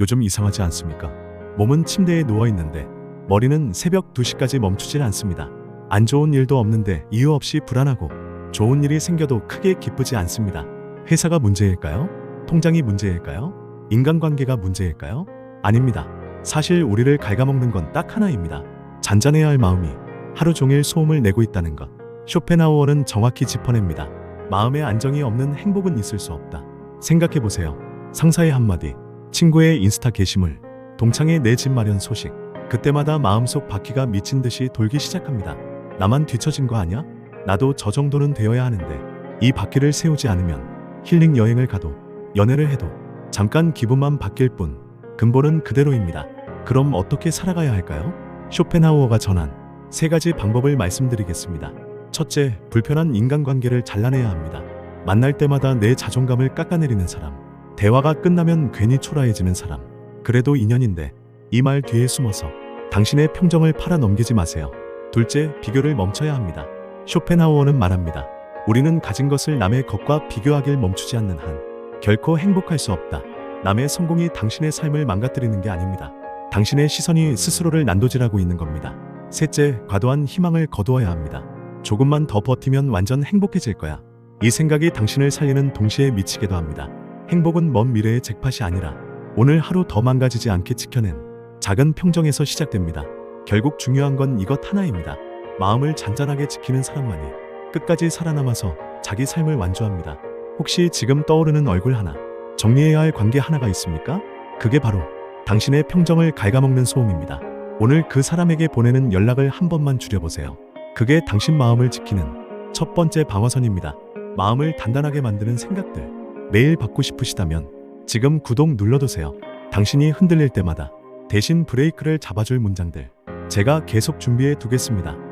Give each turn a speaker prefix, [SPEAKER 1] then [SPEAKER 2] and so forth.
[SPEAKER 1] 요즘 이상하지 않습니까? 몸은 침대에 누워 있는데 머리는 새벽 2시까지 멈추질 않습니다. 안 좋은 일도 없는데 이유 없이 불안하고 좋은 일이 생겨도 크게 기쁘지 않습니다. 회사가 문제일까요? 통장이 문제일까요? 인간관계가 문제일까요? 아닙니다. 사실 우리를 갉아먹는 건 딱 하나입니다. 잔잔해야 할 마음이 하루 종일 소음을 내고 있다는 것. 쇼펜하우어는 정확히 짚어냅니다. 마음의 안정이 없는 행복은 있을 수 없다. 생각해 보세요. 상사의 한마디, 친구의 인스타 게시물, 동창의 내 집 마련 소식. 그때마다 마음속 바퀴가 미친 듯이 돌기 시작합니다. 나만 뒤처진 거 아냐? 나도 저 정도는 되어야 하는데 이 바퀴를 세우지 않으면 힐링 여행을 가도 연애를 해도 잠깐 기분만 바뀔 뿐 근본은 그대로입니다. 그럼 어떻게 살아가야 할까요? 쇼펜하우어가 전한 세 가지 방법을 말씀드리겠습니다. 첫째, 불편한 인간관계를 잘라내야 합니다. 만날 때마다 내 자존감을 깎아내리는 사람, 대화가 끝나면 괜히 초라해지는 사람, 그래도 인연인데 이 말 뒤에 숨어서 당신의 평정을 팔아 넘기지 마세요. 둘째, 비교를 멈춰야 합니다. 쇼펜하우어는 말합니다. 우리는 가진 것을 남의 것과 비교하길 멈추지 않는 한 결코 행복할 수 없다. 남의 성공이 당신의 삶을 망가뜨리는 게 아닙니다. 당신의 시선이 스스로를 난도질하고 있는 겁니다. 셋째, 과도한 희망을 거두어야 합니다. 조금만 더 버티면 완전 행복해질 거야. 이 생각이 당신을 살리는 동시에 미치게도 합니다. 행복은 먼 미래의 잭팟이 아니라 오늘 하루 더 망가지지 않게 지켜낸 작은 평정에서 시작됩니다. 결국 중요한 건 이것 하나입니다. 마음을 잔잔하게 지키는 사람만이 끝까지 살아남아서 자기 삶을 완주합니다. 혹시 지금 떠오르는 얼굴 하나, 정리해야 할 관계 하나가 있습니까? 그게 바로 당신의 평정을 갉아먹는 소음입니다. 오늘 그 사람에게 보내는 연락을 한 번만 줄여보세요. 그게 당신 마음을 지키는 첫 번째 방어선입니다. 마음을 단단하게 만드는 생각들 매일 받고 싶으시다면 지금 구독 눌러두세요. 당신이 흔들릴 때마다 대신 브레이크를 잡아줄 문장들 제가 계속 준비해 두겠습니다.